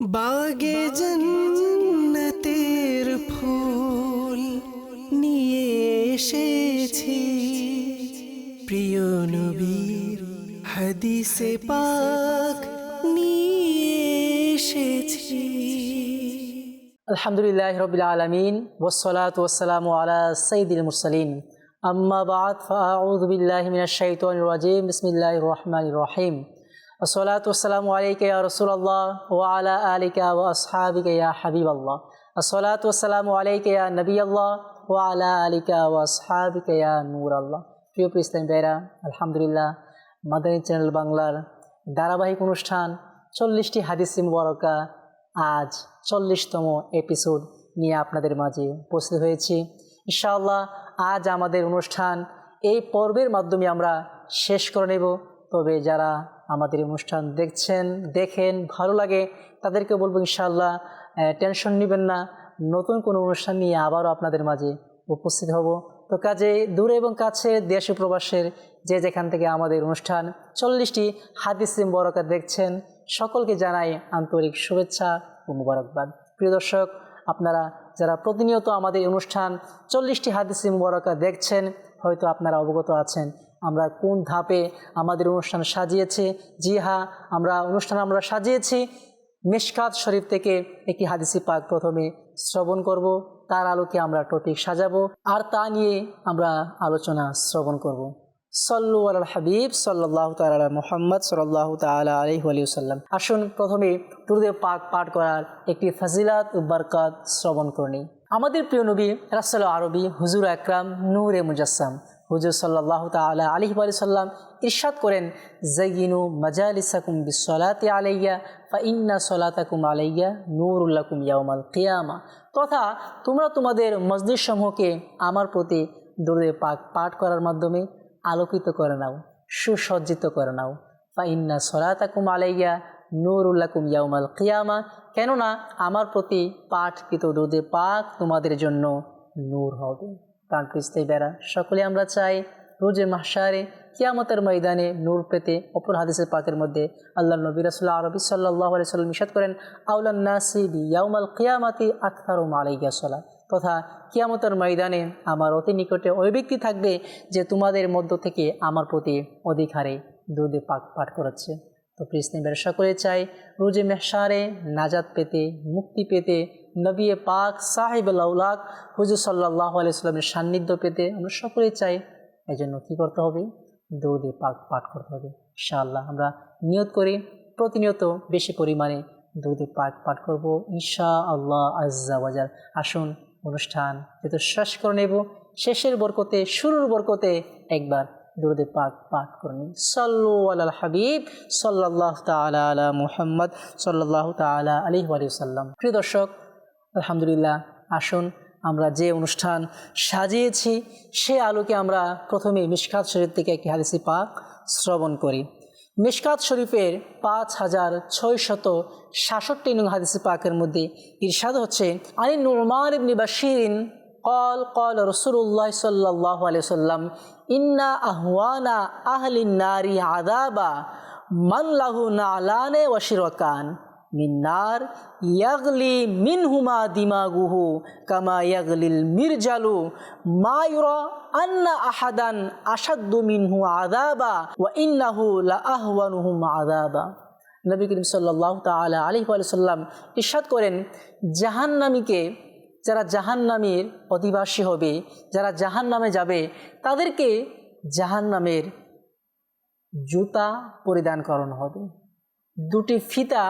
বাগে জন্নতের ফুল নিয়ে এসেছি। প্রিয় নবীর হাদিসে পাক নিয়ে এসেছি। আলহামদুলিল্লাহ রবিল আলমিন ওসলাত ওসালাম আলা সঈদুল মুরসালিন। আম্মা বাদ ফাউদ বিল্লাহ মিনাশ শাইতানির রাজিম, বিসমিল্লাহির রহমানির রহিম। আলা আলিকা নবিয়াল্লাহ ওয়া আলা আলিকা প্রিয় ইসলাম আলহামদুলিল্লাহ, মাদানী চ্যানেল বাংলার ধারাবাহিক অনুষ্ঠান চল্লিশটি হাদিসি মুবারকা আজ চল্লিশতম এপিসোড নিয়ে আপনাদের মাঝে উপস্থিত হয়েছি। ইনশাআল্লাহ, আজ আমাদের অনুষ্ঠান এই পর্বের মাধ্যমে আমরা শেষ করে নেব। তবে যারা আমাদের অনুষ্ঠান দেখছেন, দেখেন, ভালো লাগে, তাদেরকে বলব ইনশাআল্লাহ টেনশন নেবেন না, নতুন কোনো অনুষ্ঠান নিয়ে আবারও আপনাদের মাঝে উপস্থিত হব। তো কাজে দূরে এবং কাছে দেশ প্রবাসের যে যেখান থেকে আমাদের অনুষ্ঠান, চল্লিশটি হাদিস বরকাত দেখছেন, সকলকে জানাই আন্তরিক শুভেচ্ছা ও মুবারকবাদ। প্রিয় দর্শক, আপনারা যারা প্রতিনিয়ত আমাদের অনুষ্ঠান, চল্লিশটি হাদিস মুবারকা দেখছেন, হয়তো আপনারা অবগত আছেন। আমরা কোন ধাপে আমাদের অনুষ্ঠান সাজিয়েছি? জি হ্যাঁ আমরা অনুষ্ঠান আমরা সাজিয়েছি। মিশকাত শরীফ থেকে একটি হাদিসি পাক প্রথমে শ্রবণ করব, তার আলোকে আমরা টপিক সাজাবো, আর তা নিয়ে আমরা আলোচনা শ্রবণ করব। সল্লু আল হাবিব সাল্লাহ তালা মোহাম্মদ সাল্লাহ তালা আলহি আলিয়াল্লাম আসুন প্রথমে দুরুদে পাক পাঠ করার একটি ফাজিলাত ও বরকাত শ্রবণ করে নিই। আমাদের প্রিয় নবী রাসাল আরবি হুজুর আকরাম নূরে মুজাসসাম হুজুর সাল্লাহ তালা আলহি সাল্লাম ইরশাদ করেন জাইনু মাজালিসাকুম বিসলাতে আলাইয়া, ফা ইন্না সলাতাকুম আলাইয়া নূরুল্লাকুম ইয়াউমাল কিয়ামা। তথা তোমরা তোমাদের মসজিদ সমূহকে আমার প্রতি দূরে পাক পাঠ করার মাধ্যমে আলোকিত করে নাও, সুসজ্জিত করে নাও। ফা ইন্না সলাতাকুম আলাইয়া নূরুল্লাকুম ইয়াউমাল কিয়ামা, কেননা আমার প্রতি পাঠকৃত দুধে পাক তোমাদের জন্য নূর হবে। প্রাণ বেড়া সকলে আমরা চাই রোজে মাসারে কিয়ামতের ময়দানে নূর পেতে। অপর হাদিসের পাকের মধ্যে আল্লাহ নবী রসুল্লাহ আরবি সাল্লাহ সাল্লাম ইসাদ করেন আউলান নাসিবি ইয়াউমাল কিয়ামাতি আখতারুম আলাইয়া সলা তথা, কিয়ামতের ময়দানে আমার অতি নিকটে ওই ব্যক্তি থাকবে যে তোমাদের মধ্য থেকে আমার প্রতি অধিক হারে দুধে পাক, পাঠ করাচ্ছে। তো কৃষ্ণের সকলে চাই রোজে মেহসারে নাজাদ পেতে, মুক্তি পেতে, নবিয়ে পাক সাহেব আউলাক হুজুর সাল্লাহ আলাইস্লামের সান্নিধ্য পেতে। আমরা সকলেই চাই এই জন্য কী করতে হবে? দৌদে পাক পাঠ করতে হবে। ইনশাআল্লাহ আমরা নিয়ত করি, প্রতিনিয়ত বেশি পরিমাণে দৌদে পাক পাঠ করব। ঈশা আল্লাহ বাজার আসুন, অনুষ্ঠান যেহেতু শেষ করে নেব, শেষের বরকতে, শুরুর বরকতে একবার দুরুদে পাক পাঠ করুন সাল্লু আল হাবিব সাল্লাহ তালা আলা মুহাম্মদ সাল্লাহ তালা আলি সাল্লাম। প্রিয় দর্শক, আলহামদুলিল্লাহ, আসুন আমরা যে অনুষ্ঠান সাজিয়েছি, সে আলোকে আমরা প্রথমে মিশকাত শরীফ থেকে একটি হাদিসি পাক শ্রবণ করি। মিশকাত শরীফের পাঁচ হাজার ছয়শত সাতষট্টি নং হাদিসি পাকের মধ্যে ইরশাদ হচ্ছে আলী নুরমান ইবনি বাশিরিন কল কল রসুল্লাহ সাল্লাহ আলিয়াল্লাম ইন্না আহওয়ানা আহলিন নারি আদাবা মান লাহু নালানে ওয়াশিরকান মিন্নার ইয়াগলি মিনহুমা দিমাগুহু কামা ইয়াগলিল মির্জালু মা ইউরা আন্না আহাদান আসাদ্দু মিনহু আদাবা ওয়া ইন্নাহু লা আহওয়ানুহুম আদাবা নবী করিম সাল্লাহ তালা আলি সাল্লাম ইরশাদ করেন, জাহান্নামীকে যারা জাহান্নামের অধিবাসী হবে, যারা জাহান্নামে যাবে, তাদেরকে জাহান্নামের জুতা পরিধান করানো হবে। দুটি ফিতা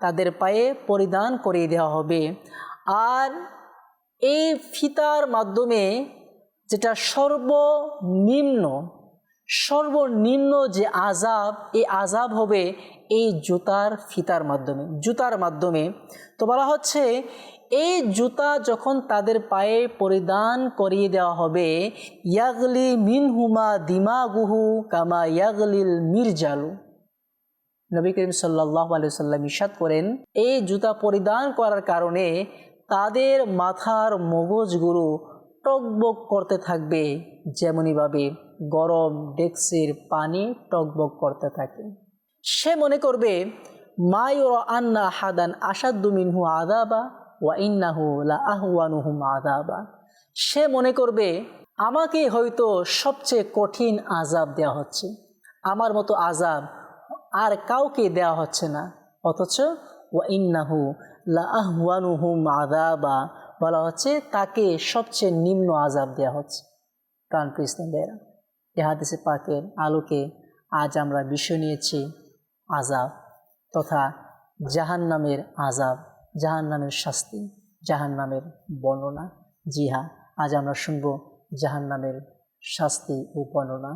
তাদের পায়ে পরিধান করিয়ে দেওয়া হবে। আর এই ফিতার মাধ্যমে যেটা সর্বনিম্ন সর্বনিম্ন যে আজাব এই আজাব হবে এই জুতার ফিতার মাধ্যমে, জুতার মাধ্যমে। তো বলা হচ্ছে এই জুতা যখন তাদের পায়ে পরিধান করিয়ে দেওয়া হবে, ইয়াগলি মিনহুমা দিমাগুহু কামা ইয়াগলিল মির্জালু। নবী করিম সাল্লাহ আলিয়াল্লাম ইসাদ করেন, এই জুতা পরিধান করার কারণে তাদের মাথার মগজগুলো টকবক করতে থাকবে যেমনইভাবে গরম ডেক্সির পানি টকবক করতে থাকে। সে মনে করবে মায়ুর আন্না হাদান আসাদ্দু মিনহু আদাবা সে মনে করবে, আমাকে হয়তো সবচেয়ে কঠিন আজাব দেওয়া হচ্ছে। আমার মতো আজাব আর কাউকে দেওয়া হচ্ছে না। অথচ ওয়া ইন্নাহু লা আহওয়ানুহুম আদাবা বলা হচ্ছে, তাকে সবচেয়ে নিম্ন আজাব দেওয়া হচ্ছে। প্রাণ কৃষ্ণদেরা এ হাদিসে পাকের আলোকে আজ আমরা বিষয় নিয়েছি আজাব তথা জাহান্নামের আজাব জাহান্নামের শাস্তি জাহান নামের বর্ণনা। জি আজ আমরা শুনব জাহান নামের শাস্তি ও বর্ণনা।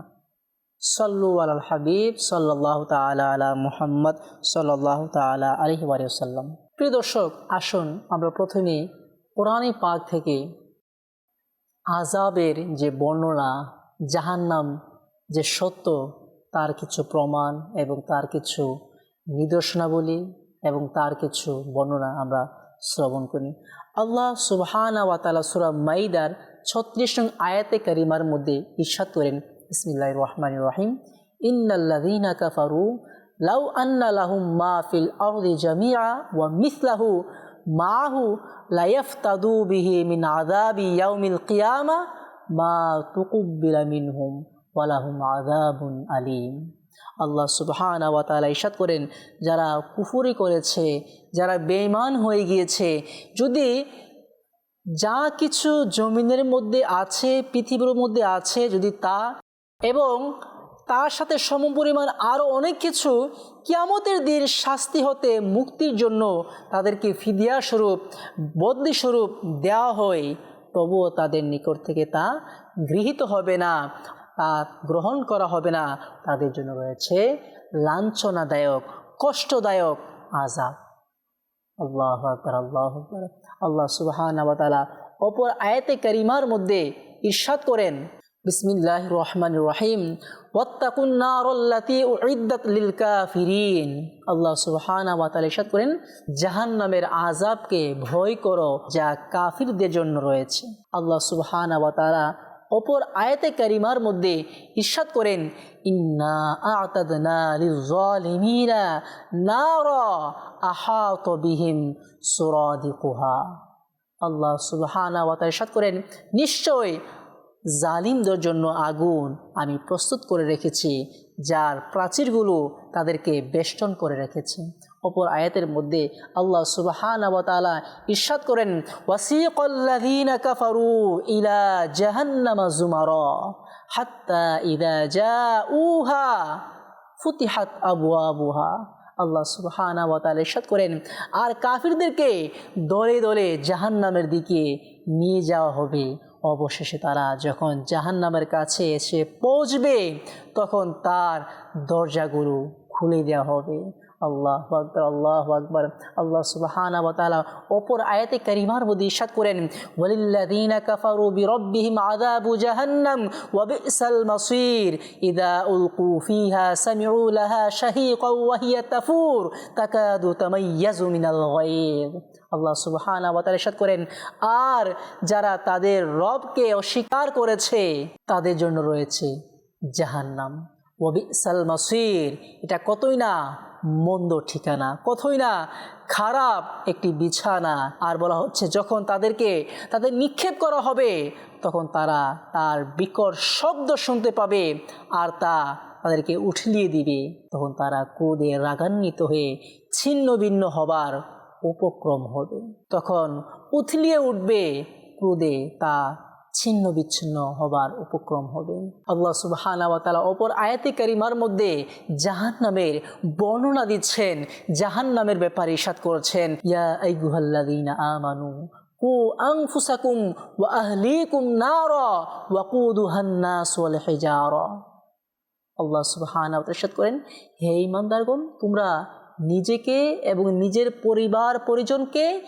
সল্লু আল হাবিব সাল্লাহ তালা আলা মুহাম্মদ সাল্লাহ তালা আলহি ওয়াসাল্লাম। প্রিয় দর্শক, আসুন আমরা প্রথমে কোরআনে পাক থেকে আজাবের যে বর্ণনা, জাহান্নাম যে সত্য, তার কিছু প্রমাণ এবং তার কিছু নিদর্শনাবলী এবং তার কিছু বর্ণনা আমরা শ্রবণ করি। আল্লাহ সুবহানা ওয়াতালা সুরা মাইদার ছত্রিশ নং আয়াতে কারিমার মধ্যে ইস্বাদ করেন ইসমিল্লাহ রহমান রহিম ইন্নাল্লাযীনা কাফারু লাউ আন্না লাহুম মা ফিল আরদি জামিআ ওয়া মিসলাহু মাহু লাইফতাদু বিহি মিন আযাবি ইয়াউমিল কিয়ামা মা তুকুব্বিলা মিনহুম ওয়ালাহুম আযাবুন আলীম। আল্লাহ সুবহান ওয়া তাআলা ইরশাদ করেন, যারা কুফুরি করেছে, যারা বেঈমান হয়ে গিয়েছে, যদি যা কিছু জমিনের মধ্যে আছে, পৃথিবীর মধ্যে আছে, যদি তা এবং তার সাথে সমপরিমাণ আরও অনেক কিছু কিয়ামতের দিন শাস্তি হতে মুক্তির জন্য তাদেরকে ফিদিয়া স্বরূপ, বদলি স্বরূপ দেওয়া হয়, তবুও তাদের নিকট থেকে তা গৃহীত হবে না। তা গ্রহণ করা হবে না। তাদের জন্য রয়েছে লাঞ্ছনাদায়ক, কষ্টদায়ক আজাব আল্লাহ আকবর আল্লাহ আকবর। আল্লাহ সুবাহান অপর আয়াতে করিমার মধ্যে ইরশাদ করেন বিসমিল্লাহ রহমান রহিম আল্লাহ সুবহানা ওয়া তাআলা ইরশাদ করেন, জাহান্নামের আযাবকে ভয় করো, যা কাফিরদের জন্য রয়েছে। আল্লাহ সুবহানা ওয়া তাআলা অপর আয়াতে কারিমার মধ্যে ইরশাদ করেন আল্লাহ সুবহানা করেন, নিশ্চয় জালিমদের জন্য আগুন আমি প্রস্তুত করে রেখেছি, যার প্রাচীরগুলো তাদেরকে বেষ্টন করে রেখেছি। অপর আয়াতের মধ্যে আল্লাহ সুবহান আবতালা ইরশাদ করেন ওয়াসিকল্লাযীনা কাফারু ইলা জাহান্নামা জুমারা হাত্তা ইদা জাউহা ফুতিহাত আবওয়াবুহা। আল্লাহ সুবহানা ইরশাদ করেন, আর কাফিরদেরকে দলে দলে জাহান্নামের দিকে নিয়ে যাওয়া হবে। অবশেষে তারা যখন জাহান্নামের কাছে এসে পৌঁছবে, তখন তার দরজাগুলো খুলে দেওয়া হবে। আল্লাহ আকবর আল্লাহ আকবর। আল্লাহ সুবহানা তাআলা অপর আয়াতে কারিমার মধ্যে ইরশাদ করেন, ওয়ালিল্লাযীনা কাফারু বিরাব্বিহিম আযাবু জাহান্নাম ওয়া বিসাল মাসীর, ইযা উলকু ফিহা সামিউ লাহা শাহীকাও ওয়া হিয়া তাফুর, তাকাদু তামাইয়াজু মিনাল গায়ব। আল্লাহ সুবহানা ওয়া করেন, আর যারা তাদের রবকে অস্বীকার করেছে, তাদের জন্য রয়েছে জাহান্নাম। ওয়াবিসাল মাসির, এটা কতই না মন্দ ঠিকানা কথই না খারাপ একটি বিছানা। আর বলা হচ্ছে, যখন তাদেরকে, তাদের নিক্ষেপ করা হবে, তখন তারা তার বিকট শব্দ শুনতে পাবে আর তা তাদেরকে উঠলিয়ে দিবে। তখন তারা ক্রোধে রাগান্বিত হয়ে ছিন্ন ভিন্ন হবার উপক্রম হবে। তখন উথলিয়ে উঠবে, ক্রোধে তা ছিন্ন বিচ্ছিন্ন হবার উপক্রম হবে। আল্লাহ সুবহানা ওয়া অপর আয়াতে কারিমার মধ্যে জাহান্নামের বর্ণনা দিচ্ছেন, জাহান্নামের ব্যাপারে ইরশাদ করছেন, ইয়া আইয়ুহাল্লাযীনা আমানু, কু আনফুসাকুম ওয়া আহলিকুম নারা ওয়াকুদুহান নাস ওয়াল হিজারা। আল্লাহ সুবহানা ওয়া ইরশাদ করেন, হে ঈমানদারগণ, তোমরা নিজেকে এবং নিজের পরিবার, পরিজনকে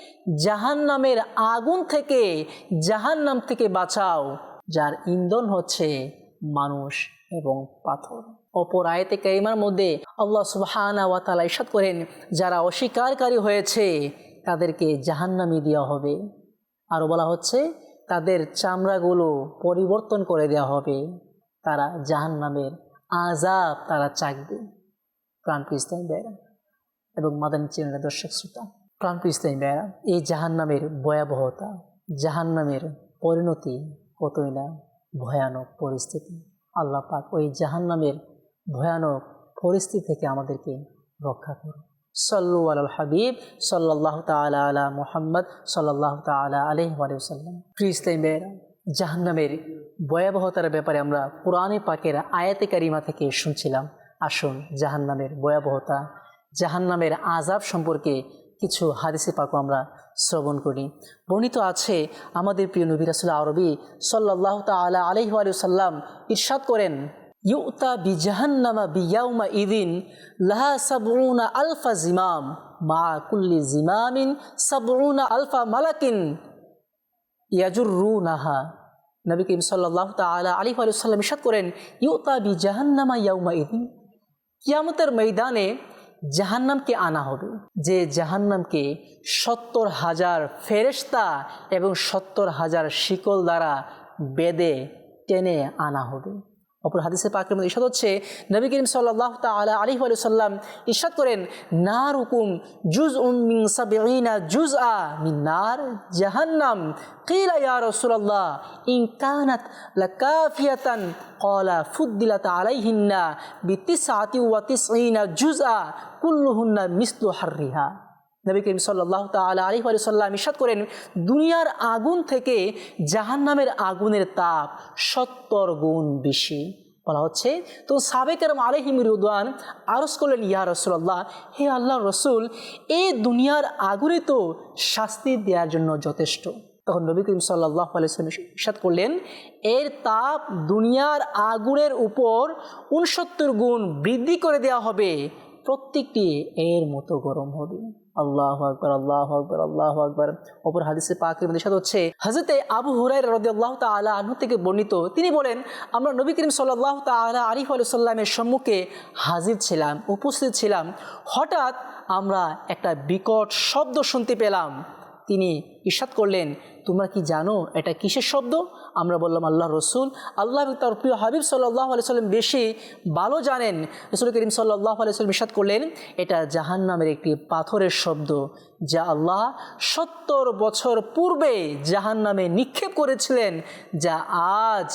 জাহান নামের আগুন থেকে জাহান নাম থেকে বাঁচাও, যার ইন্ধন হচ্ছে মানুষ এবং পাথর। অপর আয়তে কাইমার মধ্যে আল্লাহ সুবহানা ওয়া তাআলা ইরশাদ করেন, যারা অস্বীকারী হয়েছে, তাদেরকে জাহান্নামি দেওয়া হবে। আরও বলা হচ্ছে, তাদের চামড়াগুলো পরিবর্তন করে দেওয়া হবে। তারা জাহান্নামের আজাব তারা চাকবে। প্রাণ পিস্তায় বেড়া এবং মাদানী চ্যানেলের দর্শক শ্রোতা। প্রাণপ্রিয় ইসলামী ভাইয়েরা এই জাহান্নামের ভয়াবহতা, জাহান্নামের পরিণতি কতই না ভয়ানক পরিস্থিতি। আল্লাহ পাক ওই জাহান্নামের ভয়ানক পরিস্থিতি থেকে আমাদেরকে রক্ষা করুন। সল্লু আল হাবিব সাল্লাহ তালা আলা মুহাম্মদ সাল্লাহ তালা আলহি আলিয়াল্লাম ভাইয়েরা জাহান্নামের ভয়াবহতার ব্যাপারে আমরা কোরআনে পাকের আয়াতে কারিমা থেকে শুনছিলাম। আসুন জাহান্নামের ভয়াবহতা জাহান্নামের আজাব সম্পর্কে কিছু হাদিসে পাকও আমরা শ্রবণ করি। বর্ণিত আছে, আমাদের প্রিয় নবী রাসুল আরবি সাল্লাহ তালা আলহি সাল্লাম ইরশাদ করেন, ইউতা বি জাহান্নামা বিয়াউমা ইদিন লাহা সাবরুনা আলফা জিমাম, মা কুল্লি জিমামিন সাবরুনা আলফা মালাকিন ইয়াজুর নাহা নবী করিম সাল্লাহ তালা আলী আলুসাল্লাম ইসাদ করেন, ইউতা বি জাহান্নামা ইয়াউমা ইদিন কিয়ামতের ময়দানে জাহান্নামকে আনা হবে। যে জাহান্নামকে সত্তর হাজার ফেরেস্তা এবং সত্তর হাজার শিকল দ্বারা বেদে টেনে আনা হবে। অপর হাদিসে পাকের মধ্যে ইসাদ হচ্ছে, নবী করিম সাল্লাহ তালা আলী সাল্লাম ইসাদ করেন নার হুকুম জুজ উম মিন সাবিনা জুজ আ মিন নার জাহান্নাম। কিলা ইয়া রাসূলুল্লাহ, ইন কানাত লাকাফিয়াতান ক্বালা ফুদ্দিলাত আলাইহিন্না বিতিসআতি ওয়া তিসঈনা জুজআ কুল্লুহুন্না মিসলু হাররিহা। নবী করিম সাল্লাহ তালা আলী সাল্লাম ইসাদ করেন, দুনিয়ার আগুন থেকে জাহান্নামের আগুনের তাপ সত্তর গুণ বেশি। বলা হচ্ছে, তো সাবেকের আলহিম রুদান আরস করলেন, ইয়া রসুল্লাহ হে আল্লাহ রসুল, এই দুনিয়ার আগুনে তো শাস্তি দেওয়ার জন্য যথেষ্ট। তখন নবী করিম সাল্লাহ আলাইসলাম করলেন, এর তাপ দুনিয়ার আগুনের উপর উনসত্তর গুণ বৃদ্ধি করে দেওয়া হবে, প্রত্যেকটি এর মতো গরম হবে। আল্লাহ আকবর আল্লাহ আকবর আল্লাহ আকবর। অপর হাদিসে পাকের সাথে হচ্ছে হাজরতে আবু হুরাই রদি আল্লাহ তালা আনহু থেকে বর্ণিত, তিনি বলেন, আমরা নবী করিম সাল্লাহ তালা আরিফ সাল্লামের সম্মুখে হাজির ছিলাম, উপস্থিত ছিলাম। হঠাৎ আমরা একটা বিকট শব্দ শুনতে পেলাম। তিনি ইস্বাদ করলেন, তোমরা কি জানো এটা কিসের শব্দ? আমরা বললাম আল্লাহ রসুল। আল্লাহ তার প্রিয় হাবিব সাল্লাহ আলি সাল্লাম বেশি ভালো জানেন। রসুল করিম সাল্লাহ আলাইসাল্লাম ইস্বাদ করলেন, এটা জাহান নামের একটি পাথরের শব্দ যা আল্লাহ সত্তর বছর পূর্বে জাহান নামে নিক্ষেপ করেছিলেন, যা আজ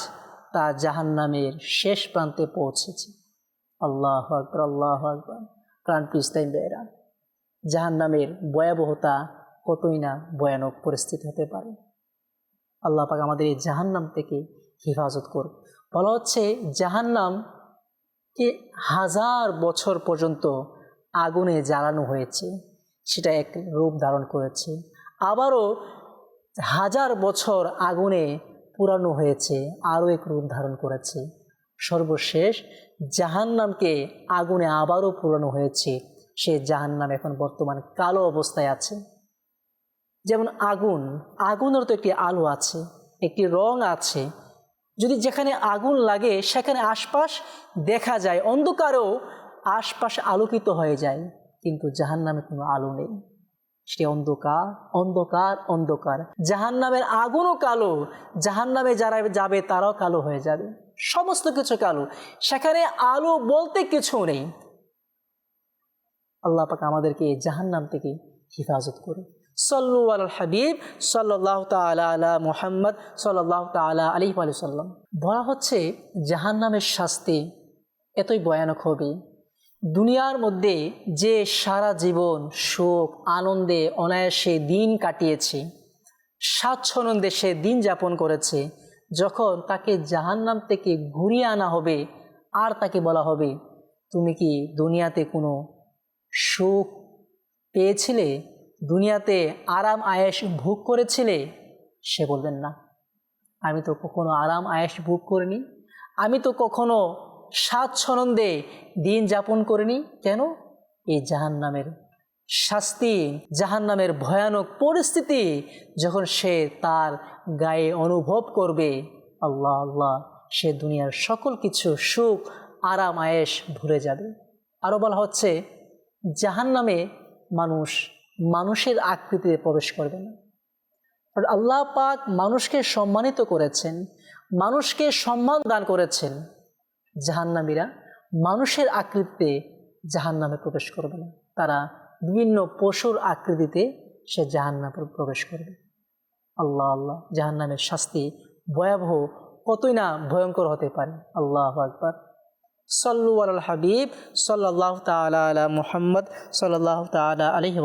তা জাহান নামের শেষ প্রান্তে পৌঁছেছে। আল্লাহ আকবর আল্লাহ আকবর। প্রাণ পিস্তাইন বেয়েরা জাহান নামের ভয়াবহতা কতই না ভয়ানক পরিস্থিতি হতে পারে। আল্লাহ পাক আমাদের এই জাহান্নাম থেকে হেফাজত করুক। বলা হচ্ছে জাহান্নামকে হাজার বছর পর্যন্ত আগুনে জ্বালানো হয়েছে, সেটা এক রূপ ধারণ করেছে। আবারও হাজার বছর আগুনে পুরানো হয়েছে, আরও এক রূপ ধারণ করেছে। সর্বশেষ জাহান্নামকে আগুনে আবারও পুরানো হয়েছে, সে জাহান্নাম এখন বর্তমান কালো অবস্থায় আছে। যেমন আগুন, আগুনের তো একটি আলো আছে, একটি রং আছে। যদি যেখানে আগুন লাগে, সেখানে আশপাশ দেখা যায়, অন্ধকারেও আশপাশ আলোকিত হয়ে যায়, কিন্তু জাহান নামে কোনো আলো নেই। সে অন্ধকার অন্ধকার অন্ধকার। জাহান নামের আগুনও কালো জাহান নামে যারা যাবে তারাও কালো হয়ে যাবে। সমস্ত কিছু কালো। সেখানে আলো বলতে কিছু নেই। আল্লাহ পাক আমাদেরকে জাহান নাম থেকে হেফাজত করে সল্লু আল হাবিব সাল্লাহ তালা আলা মোহাম্মদ সাল্লাহ তালা আলি সাল্লাম বলা হচ্ছে জাহান নামের শাস্তি এতই ভয়ানক হবে। দুনিয়ার মধ্যে যে সারা জীবন সুখ, আনন্দে, অনায়াসে দিন কাটিয়েছে, স্বাচ্ছন্দ্যে সে দিন যাপন করেছে, যখন তাকে জাহান্নাম থেকে ঘুরিয়ে আনা হবে, আর তাকে বলা হবে, তুমি কি দুনিয়াতে কোনো সুখ পেয়েছিলে? দুনিয়াতে আরাম আয়েস ভোগ করেছিলে? সে বলবেন না। আমি তো কখনো আরাম আয়েস ভোগ করিনি। আমি তো কখনো স্বাচ্ছন্দ্যে দিন যাপন করিনি। কেন? এই জাহান নামের শাস্তি জাহান নামের ভয়ানক পরিস্থিতি যখন সে তার গায়ে অনুভব করবে, আল্লাহ আল্লাহ, সে দুনিয়ার সকল কিছু সুখ, আরাম আয়েস ভুলে যাবে। আরও বলা হচ্ছে জাহান নামে মানুষ মানুষের আকৃতিতে প্রবেশ করবে না আল্লাহ পাক মানুষকে সম্মানিত করেছেন, মানুষকে সম্মান দান করেছেন। জাহান্নামীরা মানুষের আকৃতিতে জাহান্নামে প্রবেশ করবে না তারা বিভিন্ন পশুর আকৃতিতে সে জাহান্নামে প্রবেশ করবে। আল্লাহ আল্লাহ, জাহান্নামের শাস্তি ভয়াবহ, কতই না ভয়ঙ্কর হতে পারে। আল্লাহ আকবার। সল্লু আল হাবিব সাল্লাহ তালা আলা মুহাম্মদ সাল্লাহ তালা আলহি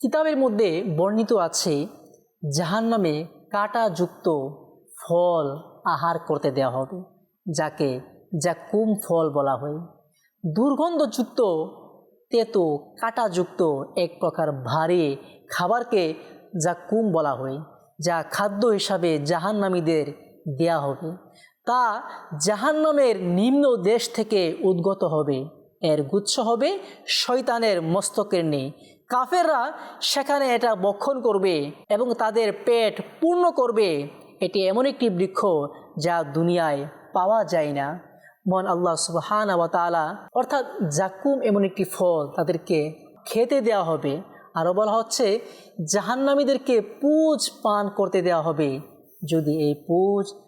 কিতাবের মধ্যে বর্ণিত আছে জাহান জাহান্নামে কাঁটাযুক্ত ফল আহার করতে দেওয়া হবে, যাকে যা কুম ফল বলা হয়। দুর্গন্ধযুক্ত তেতো কাঁটাযুক্ত এক প্রকার ভারী খাবারকে যা কুম বলা হয়, যা খাদ্য হিসাবে জাহান্নামীদের দেয়া হবে। তা জাহান্নামের নিম্ন দেশ থেকে উদ্গত হবে। এর গুচ্ছ হবে শয়তানের মস্তকের নেই কাফেররা সেখানে এটা বক্ষণ করবে এবং তাদের পেট পূর্ণ করবে। এটি এমন একটি বৃক্ষ যা দুনিয়ায় পাওয়া যায় না। মন আল্লাহ সুবহান তালা অর্থাৎ জাকুম এমন একটি ফল তাদেরকে খেতে দেওয়া হবে। আরও বলা হচ্ছে, জাহান্নামীদেরকে পুজ পান করতে দেওয়া হবে। যদি এই পুজ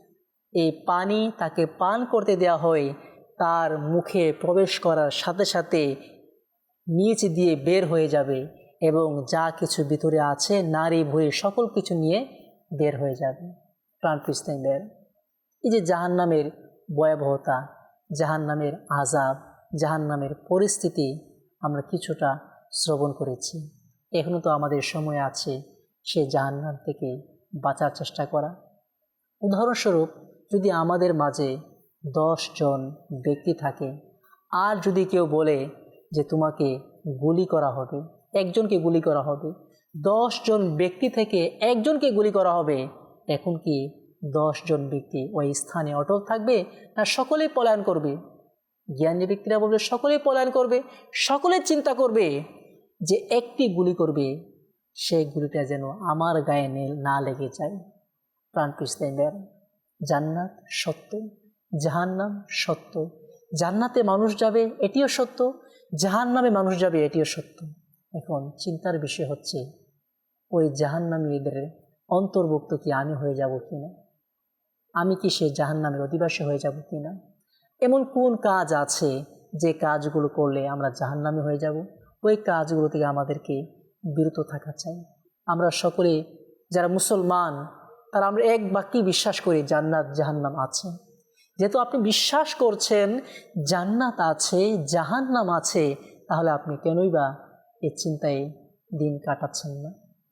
এই পানি তাকে পান করতে দেওয়া হয়, তার মুখে প্রবেশ করার সাথে সাথে নিচ দিয়ে বের হয়ে যাবে এবং যা কিছু ভিতরে আছে নারী ভুঁড়ি সকল কিছু নিয়ে বের হয়ে যাবে। প্রাণ বের এই যে জাহান্নামের ভয়াবহতা, জাহান্নামের আজাব জাহান্নামের পরিস্থিতি আমরা কিছুটা শ্রবণ করেছি। এখনও তো আমাদের সময় আছে সে জাহান্নাম থেকে বাঁচার চেষ্টা করা। উদাহরণস্বরূপ যদি আমাদের মাঝে জন ব্যক্তি থাকে, আর যদি কেউ বলে যে তোমাকে গুলি করা হবে, একজনকে গুলি করা হবে জন ব্যক্তি থেকে একজনকে গুলি করা হবে, এখন কি জন ব্যক্তি ওই স্থানে অটল থাকবে না সকলেই পলায়ন করবে? জ্ঞানী ব্যক্তিরা বলবে সকলেই পলায়ন করবে, সকলে চিন্তা করবে যে একটি গুলি করবে, সেই গুলিটা যেন আমার গায়ে না লেগে যায়। প্রাণ পিছতে জান্নাত সত্য, জাহান্নাম সত্য। জান্নাতে মানুষ যাবে, এটিও সত্য। জাহান্নামে মানুষ যাবে, এটিও সত্য। এখন চিন্তার বিষয় হচ্ছে, ওই জাহান্নামীদের অন্তর্ভুক্ত কি আমি হয়ে যাব কি না আমি কি সে জাহান্নামের অধিবাসী হয়ে যাব কি না এমন কোন কাজ আছে যে কাজগুলো করলে আমরা জাহান্নামে হয়ে যাব? ওই কাজগুলো থেকে আমাদেরকে বিরত থাকা চাই। আমরা সকলে যারা মুসলমান তারা আমরা এক বাক্যই বিশ্বাস করি, জান্নাত জাহান্নাম আছে। যেহেতু আপনি বিশ্বাস করছেন, জান্নাত আছে, জাহান্নাম আছে, তাহলে আপনি কেনই বা এই চিন্তায় দিন কাটাচ্ছেন না?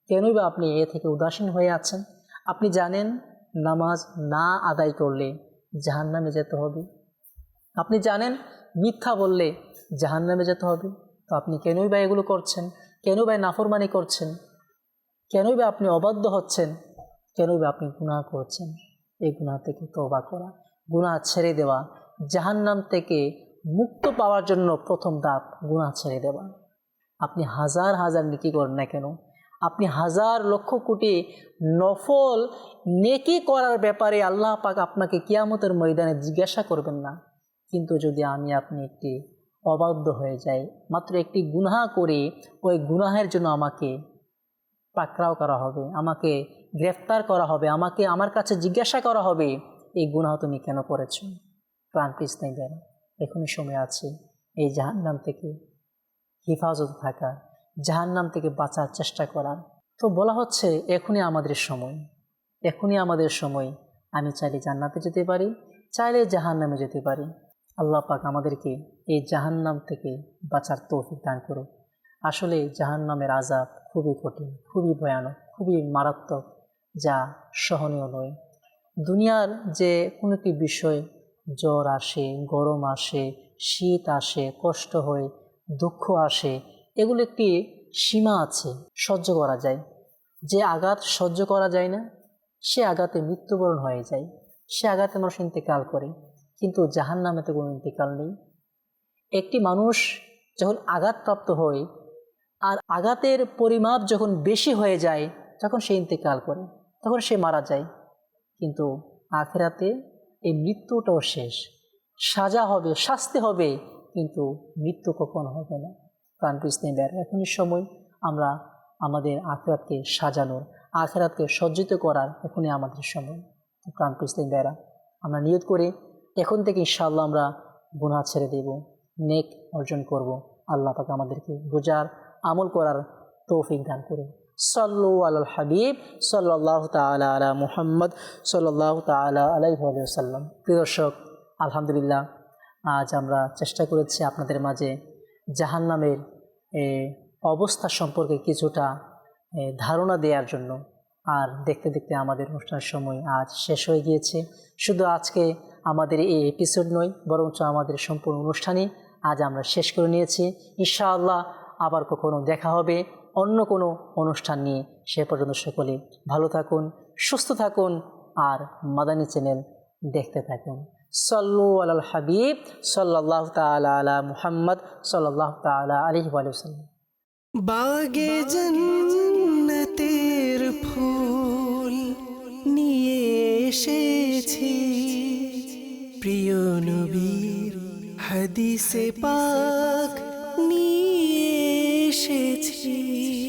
কেনই বা আপনি এ থেকে উদাসীন হয়ে আছেন? আপনি জানেন, নামাজ না আদায় করলে জাহান্নামে যেতে হবে। আপনি জানেন, মিথ্যা বললে জাহান্নামে যেতে হবে। তো আপনি কেনই বা এগুলো করছেন? কেন বা নাফরমানি করছেন? কেনই বা আপনি অবাধ্য হচ্ছেন? কেনই বা আপনি গুণা করছেন? এই গুণা থেকে তবা করা। গুণা ছেড়ে দেওয়া। জাহান্নাম থেকে মুক্ত পাওয়ার জন্য প্রথম ধাপ গুণা ছেড়ে দেওয়া। আপনি হাজার হাজার নেকি করেন না কেন? আপনি হাজার লক্ষ কোটি নফল নেকি করার ব্যাপারে আল্লাহ পাক আপনাকে কিয়ামতের ময়দানে জিজ্ঞাসা করবেন না। কিন্তু যদি আমি আপনি একটি অবাধ্য হয়ে যাই, মাত্র একটি গুনাহা করে, ওই গুনাহের জন্য আমাকে পাকড়াও করা হবে, আমাকে গ্রেফতার করা হবে, আমাকে আমার কাছে জিজ্ঞাসা করা হবে, এই গুনাহ তুমি কেন করেছ? প্রাণ কৃষ্ণাই দেন, এখনই সময় আছে, এই জাহান্নাম থেকে হেফাজত থাকা, জাহান্নাম থেকে বাঁচার চেষ্টা করার তো বলা হচ্ছে, এখনই আমাদের সময়, এখনই আমাদের সময়, আমি চাইলে জান্নাতে যেতে পারি, চাইলে জাহান্নামে যেতে পারি। আল্লাহ পাক আমাদেরকে এই জাহান্নাম থেকে বাঁচার তৌফিক দান করুক। আসলে জাহান্নামের আজাব খুবই কঠিন, খুবই ভয়ানক, খুবই মারাত্মক যা সহনীয় নয়। দুনিয়ার যে কোনো একটি বিষয়, জ্বর আসে, গরম আসে, শীত আসে, কষ্ট হয়, দুঃখ আসে, এগুলো একটি সীমা আছে, সহ্য করা যায়। যে আঘাত সহ্য করা যায় না, সে আঘাতে মৃত্যুবরণ হয়ে যায়। সে আঘাতে মানুষ ইন্তেকাল করে, কিন্তু জাহান নামে তো কোনো ইন্তেকাল নেই। একটি মানুষ যখন আঘাতপ্রাপ্ত হয়, আর আঘাতের পরিমাপ যখন বেশি হয়ে যায়, তখন সে ইন্তেকাল করে। তখন সে মারা যায়। কিন্তু আখেরাতে এই মৃত্যুটাও শেষ। সাজা হবে, শাস্তি হবে, কিন্তু মৃত্যু কখন হবে না। প্রাণ বের এখনই সময়। আমরা আমাদের আখেরাতকে সাজানোর, আখেরাতকে সজ্জিত করার এখনই আমাদের সময়। প্রাণ বেরা আমরা নিয়ত করে এখন থেকে ইনশাআল্লাহ আমরা গুণা ছেড়ে দেব, নেক অর্জন করব। আল্লাহ পাকে আমাদেরকে বোঝার আমল করার তৌফিক দান করুন। সল্লু আল হাবিব সাল্লাহ তালা আলা মুহাম্মদ সাল্লাহ তালা আলাইসাল্লাম প্রিয় দর্শক, আলহামদুলিল্লাহ, আজ আমরা চেষ্টা করেছি আপনাদের মাঝে জাহান্নামের অবস্থা সম্পর্কে কিছুটা ধারণা দেওয়ার জন্য। আর দেখতে দেখতে আমাদের অনুষ্ঠানের সময় আজ শেষ হয়ে গিয়েছে। শুধু আজকে আমাদের এই এপিসোড নয়, বরঞ্চ আমাদের সম্পূর্ণ অনুষ্ঠানই আজ আমরা শেষ করে নিয়েছি। ইনশাআল্লাহ আবার কখনো দেখা হবে। অন্য কোনো অনুষ্ঠান নিয়ে সে পর্যন্ত সকলে ভালো থাকুন, সুস্থ থাকুন আর মাদানী চ্যানেল দেখতে থাকুন। সল্লু আল হাবিব সাল্লাহ তালা মুহাম্মদ সাল্লাহ তালা আলহি আলসালাম বাগে জন্নতের ফুল নিয়ে এসেছি। প্রিয় নবীর হাদিসে পাক এসেছি